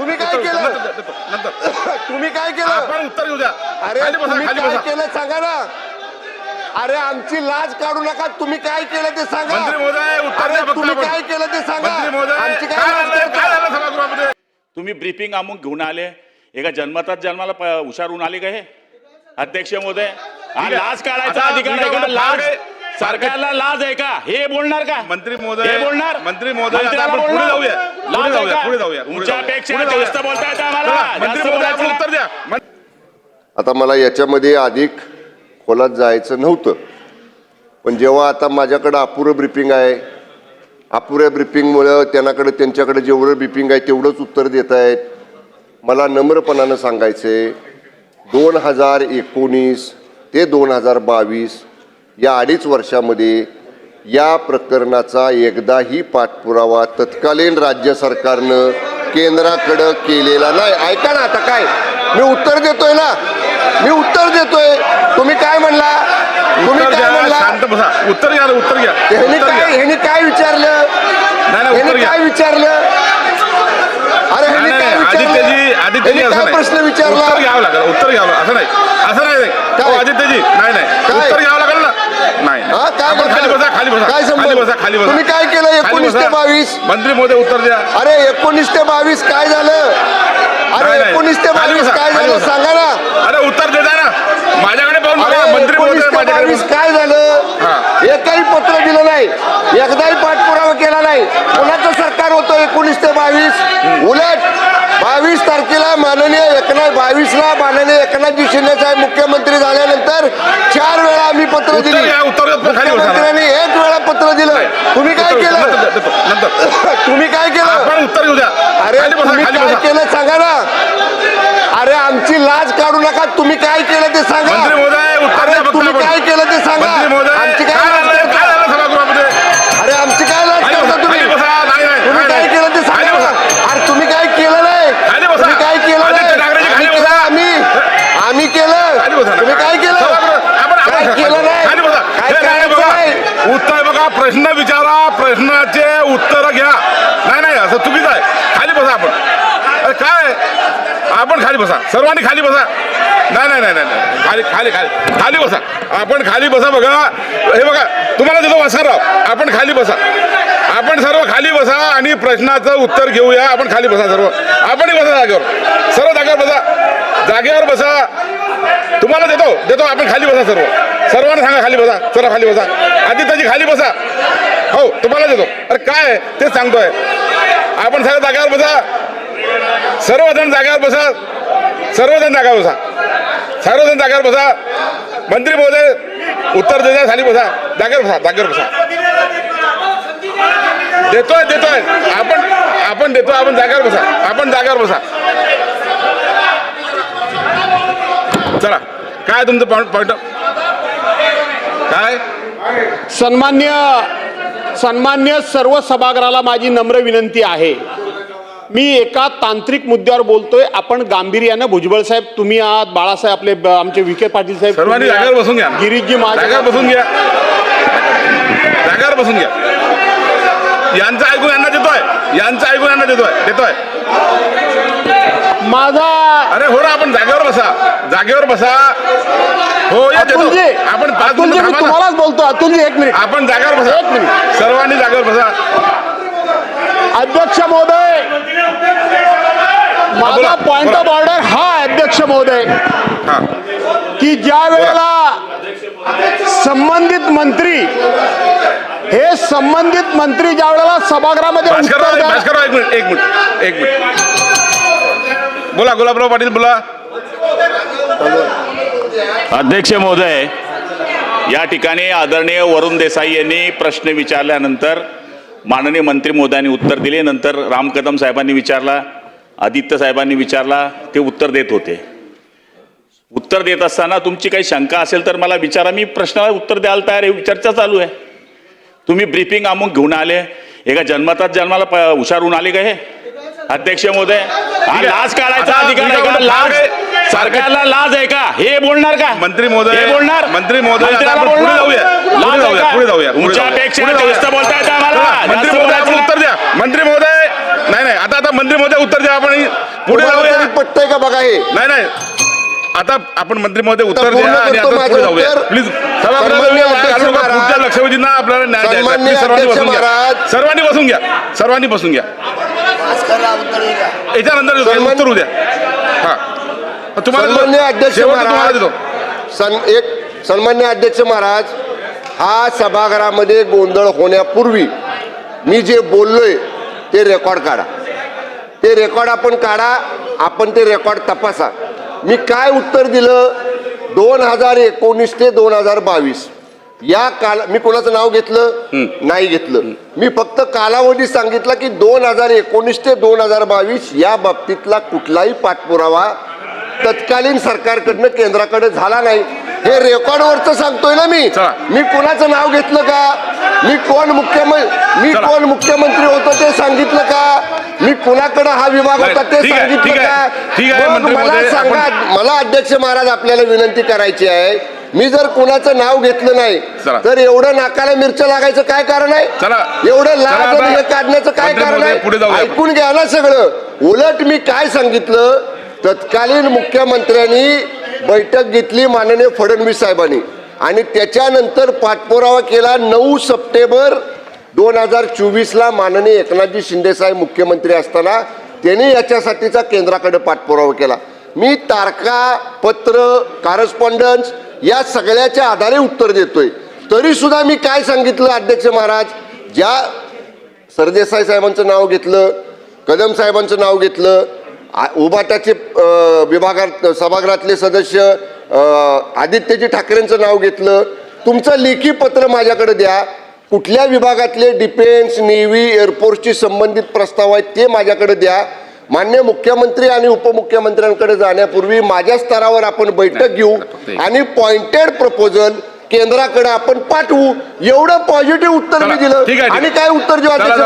तुम्ही काय केलं? नंतर देतो, नंतर. तुम्ही काय केलं? आपण उत्तर घेऊ द्या. अरे खाली बसा तुम्ही खाली काय बसा. केलं सांगा ना. अरे आमची लाज काढू नका. तुम्ही काय केलं ते सांगा. मंत्री महोदय उत्तर अरे फक्त तुम्ही आपण. काय केलं ते सांगा. मंत्री महोदय आमची काय काय लाज झालं करता? काय झालं सभागृहामध्ये? तुम्ही ब्रीफिंग अमुक घेऊन आले. एका जन्मतात जन्माला प- हुशारून आले का हे? अध्यक्ष महोदय हा आहे. लाज काढायचा आता अधिकार आहे का? विनाकारण लाज फार सरकारला लाज आहे का? हे बोलणार का? मंत्री महोदय हे बोलणार? मंत्री महोदय आता मंत्र्याला आपण पुढे बोलणार? जाऊया. लाज पुढे आहे जाऊया का? पुढे जाऊया पुढे जाऊया. तुमच्यापेक्षा पुढे जाऊया. जास्त बोलता येतं आम्हाला. चला, जास्त मंत्री महोदय आपण बोलायचं उत्तर द्या. मन- आता मला याच्यामध्ये अधिक खोलात जायचं नव्हतं. पण जेव्हा आता माझ्याकडं अपुरं ब्रिफिंग आहे अपुऱ्या ब्रिफिंगमुळं त्यांनाकडे त्यांच्याकडे जेवढं ब्रिफिंग आहे तेवढंच उत्तर देत आहेत. मला नम्रपणानं सांगायचे दोन हजार एकोणीस ते दोन हजार बावीस या अडीच वर्षामध्ये या प्रकरणाचा एकदाही पाठपुरावा तत्कालीन राज्य सरकारनं केंद्राकडं केलेला नाही. ऐका ना आता काय? मी उत्तर देतोय ना? मी उत्तर देतोय. तुम्ही काय म्हणला? तुम्ही उत्तर काय म्हणला? उत्तर घ्या उत्तर घ्या. ह्यांनी उत्तर काय ह्यांनी काय विचारलं? ह्यांनी. काय विचारलं? अरे ह्यांनी काय आदित्यजी आदित्यजी असं प्रश्न विचारला? उत्तर घ्यावं लागेल उत्तर घ्यावं असं नाही असं नाही? हो, आदित्यजी नाही नाही काय? उत्तर घ्यावं लागेल ना नाही हा, काय आपण बोलता? खाली बसा काय? खाली बसा खाली बसा तुम्ही काय केलं 19 ते. 22? मंत्री महोदय उत्तर द्या अरे एकोणीस ते बावीस काय झालं अरे. एकोणीस ते बावीस काय झालं. सांगा ना अरे उत्तर देता ना माझ्याकडे पाहून मंत्री एकोणीस ते बावीस काय झालं. एकही पत्र दिलं नाही एकदाही पाठपुरावा केला नाही कोणाचं सरकार होतं एकोणीस ते बावीस उलट बावीस तारखेला माननीय एकनाथ बावीसला माननीय एकनाथजी शिंदे साहेब मुख्यमंत्री झाल्यानंतर चार आम्ही पत्र दिली. मुख्यमंत्र्यांनी एक वेळा पत्र दिलं. तुम्ही काय केलं? तुम्ही काय केलं? उत्तर घेऊ द्या. अरे तुम्ही काय केलं सांगा ना. अरे आमची लाज काढू नका. तुम्ही काय केलं ते सांगा. तुम्ही. काय केलं ते सांगा मंत्री महोदय आमची काय काय लाज झालं करता? काय झालं सभागृहामध्ये अरे आमची काय लाज खाली करता बसा तुम्ही खाली बसा नाही नाही तुम्ही नाही, काय नाही. केलं ते खाली सांगा बसा ना. अरे तुम्ही काय केलं नाही खाली बसा. तुम्ही काय केलं आदित्य नाही ठाकरेजी, खाली आम्ही केलं बसा. आम्ही आम्ही खाली केलं बसा ना. तुम्ही काय केलं सभागृह- आपण- आपण- काय केलं नाही खाली बसा काय हे नाही करायचं बघा. नाही उत्तर बघा प्रश्न विचारा प्रश्नाचे उत्तर घ्या. नाही नाही असं चुकीच आहे. खाली बसा आपण. अरे काय आपण खाली बसा. सर्वांनी खाली बसा. नाही नाही नाही नाही नाही. खाली खाली खाली. खाली बसा. आपण खाली बसा बघा. हे बघा तुम्हाला देतो वासरराव आपण खाली बसा. आपण सर्व खाली बसा आणि प्रश्नाचं उत्तर घेऊया. आपण खाली बसा सर्व. आपणही बसा जागेवर. सर्व जागेवर बसा. जागेवर बसा. तुम्हाला देतो. देतो. आपण खाली बसा सर्व. सर्वांना सांगा खाली बसा चला खाली बसा. आदित्यजी खाली बसा. हो तुम्हाला देतो. अरे काय आहे? तेच सांगतोय. आपण सगळ्या जागेवर बसा. सर्वजण जागेवर बसा. सर्वजण जागा बसा. सर्वजण जागेवर बसा. मंत्री महोदय उत्तर देजा खाली बसा. जागेवर बसा जागेवर बसा. देतोय देतोय. आपण आपण देतो आपण जागेवर बसा. आपण जागेवर बसा. चला. काय तुमचं पॉईंट पॉईंट काय? सन्मान्य सन्मान्य सर्व सभागृहाला माझी नम्र विनंती आहे. मी एका तांत्रिक मुद्द्यावर बोलतोय. आपण गांभीर्यानं भुजबळ साहेब तुम्ही आहात बाळासाहेब आपले आमचे विखे पाटील साहेब बसून घ्या. गिरीशजी माझे जागेवर बसून घ्या. जागेवर बसून घ्या. यांचं ऐकून यांना देतोय. यांचं ऐकून यांना देतोय. देतोय. माझा अरे हो ना आपण जागेवर बसा. जागेवर बसा. हो या देतो अतुलजी आपण पाच अतुलजी मिनिटं मी थांबा ना. तुम्हालाच बोलतो. अतुलजी एक मिनिट. आपण जागेवर एक बसा मिनिट. सर्वांनी जागेवर बसा. अध्यक्ष महोदय माझा बोला, पॉइंट बोला. ऑफ ऑर्डर हा आहे, अध्यक्ष महोदय. हा. की ज्या वेळेला संबंधित मंत्री हे संबंधित मंत्री ज्या वेळेला सभागृहामध्ये उत्तर द्या- एक मिनिट एक मिनिट एक मिनिट. बोला गुलाबराव पाटील बोला. अध्यक्ष महोदय या ठिकाणी आदरणीय वरुण देसाई यांनी प्रश्न विचारल्यानंतर माननीय मंत्री महोदयांनी उत्तर दिले. नंतर राम कदम साहेबांनी विचारला आदित्य साहेबांनी विचारला ते उत्तर देत होते. उत्तर देत असताना तुमची काही शंका असेल तर मला विचारा. मी प्रश्नाला उत्तर द्यायला तयार आहे. चर्चा चालू आहे. तुम्ही ब्रीफिंग अमुक घेऊन आले. एका जन्मतात जन्माला प- होऊन आले का हे? अध्यक्ष महोदय हा लाज काढायचा अधिकार आहे का? लाज सरकारला लाज आहे का? हे बोलणार का? मंत्री महोदय- हे बोलणार? मंत्री महोदय, आता मंत्र्याला आपण पुढे? जाऊया. जाऊया. जास्त बोलता येतं आम्हाला. मंत्री महोदय बोलायचं उत्तर द्या. मंत्री महोदय नाही नाही आता आता मंत्री महोदय उत्तर द्या आपण पुढे जाऊया. पटतंय का बघा हे? नाही नाही. आता आपण मंत्री महोदय उत्तर द्या आणि आता पुढे जाऊया. प्लीज लक्षवेधींना आपल्याला न्याय द्यायचा. सर्वांनी बसून घ्या. सर्वांनी बसून घ्या. सर्वांनी बसून घ्या. याच्यानंतर उत्तर उद्या हा. सन्मान्य. अध्यक्ष शेवटचं तुम्हाला महाराज देतो. सन एक सन्मान्य अध्यक्ष महाराज हा सभागृहामध्ये गोंधळ होण्यापूर्वी मी जे बोललोय ते रेकॉर्ड काढा. ते रेकॉर्ड आपण काढा आपण ते रेकॉर्ड तपासा. मी काय उत्तर दिलं? दोन हजार एकोणीस ते दोन हजार बावीस. या काल मी कोणाचं नाव घेतलं? नाही घेतलं. मी फक्त कालावधी सांगितला की दोन हजार एकोणीस ते दोन हजार बावीस या बाबतीतला कुठलाही पाठपुरावा तत्कालीन सरकारकडनं केंद्राकडे झाला नाही. हे रेकॉर्डवरच सांगतोय ना मी. मी कोणाचं नाव घेतलं का? मी कोण मुख्यमंत्री मी. कोण मुख्यमंत्री होतो ते सांगितलं का? मी कुणाकडे हा विभाग होता ते सांगितलं का? मला सांगा मला अध्यक्ष महाराज आपल्याला विनंती करायची आहे. मी जर कुणाचं नाव घेतलं नाही चला. तर एवढं नाकाला मिरच्या लागायचं काय कारण आहे. एवढं चला लाज आता आणि हे काढण्याचं काय मंत्री कारण महोदय, पुढे आहे जाऊया. ऐकून घ्या ना सगळं. उलट मी काय सांगितलं? तत्कालीन मुख्यमंत्र्यांनी बैठक घेतली माननीय फडणवीस साहेबांनी. आणि त्याच्यानंतर पाठपुरावा केला नऊ सप्टेंबर दोन हजार चोवीसला माननीय एकनाथजी शिंदे साहेब मुख्यमंत्री असताना. त्यांनी याच्यासाठीचा केंद्राकडे पाठपुरावा केला. मी तारखा पत्र कारस्पॉन्डन्स या सगळ्याच्या आधारे उत्तर देतोय. तरी सुद्धा मी काय सांगितलं अध्यक्ष महाराज? ज्या सरदेसाई साहेबांचं नाव घेतलं कदम साहेबांचं नाव घेतलं आ- उबाटाचे विभागात सभागृहातले सदस्य आदित्यजी ठाकरेंचं नाव घेतलं. तुमचं लेखी पत्र माझ्याकडे द्या. कुठल्या विभागातले डिफेन्स नेव्ही एअरफोर्सशी संबंधित प्रस्ताव आहेत ते माझ्याकडे द्या. मान्य मुख्यमंत्री आणि उपमुख्यमंत्र्यांकडे जाण्यापूर्वी माझ्या स्तरावर आपण बैठक घेऊ. आणि पॉइंटेड प्रपोजल केंद्राकडे आपण पाठवू एवढं पॉझिटिव्ह उत्तर मी दिलं आणि. काय उत्तर देऊ अध्यक्ष